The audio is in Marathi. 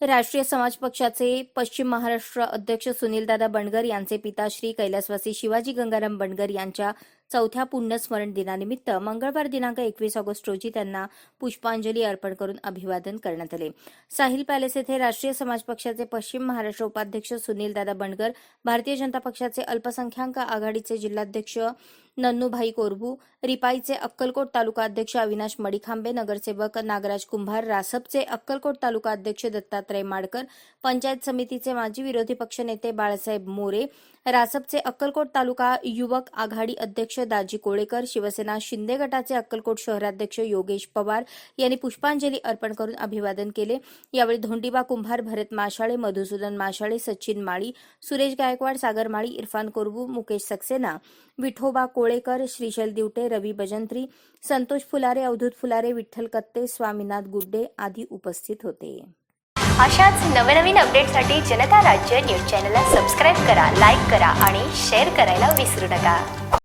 राष्ट्रीय समाज पक्षाचे पश्चिम महाराष्ट्र अध्यक्ष सुनीलदादा बंडगर यांचे पिता श्री कैलासवासी शिवाजी गंगाराम बंडगर यांच्या चौथ्या पुण्यस्मरण दिनानिमित्त मंगळवार दिनांक एकवीस ऑगस्ट रोजी त्यांना पुष्पांजली अर्पण करून अभिवादन करण्यात आले. साहिल पॅलेस येथे राष्ट्रीय समाज पक्षाचे पश्चिम महाराष्ट्र उपाध्यक्ष सुनीलदादा बंडगर भारतीय जनता पक्षाचे अल्पसंख्याक आघाडीचे जिल्हाध्यक्ष नन्नूभाई कोरबू रिपाईचे अक्कलकोट तालुका अध्यक्ष अविनाश मडिखांबे नगरसेवक नागराज कुंभार रासपचे अक्कलकोट तालुका अध्यक्ष दत्तात्रय माडकर पंचायत समितीचे माजी विरोधी पक्षनेते बाळासाहेब मोरे रासपचे अक्कलकोट तालुका युवक आघाडी अध्यक्ष दाजी कोळेकर शिवसेना शिंदे गटाचे अक्कलकोट शहराध्यक्ष योगेश पवार यांनी पुष्पांजली अर्पण करून अभिवादन केले. यावेळी धोंडीबा कुंभार भरत माशाळे मधुसूदन माशाळे सचिन माळी सुरेश गायकवाड सागर माळी इरफान कोरबू मुकेश सक्सेना विठोबा कोळेकर श्रीशैल दिवटे रवी बजंत्री संतोष फुलारे अवधूत फुलारे विठ्ठल कत्ते स्वामीनाथ गुड्डे आदी उपस्थित होते. अशाच नवनवीन अपडेटसाठी जनता राज्य न्यूज चॅनलला सबस्क्राईब करा लाईक करा आणि शेअर करायला विसरू नका.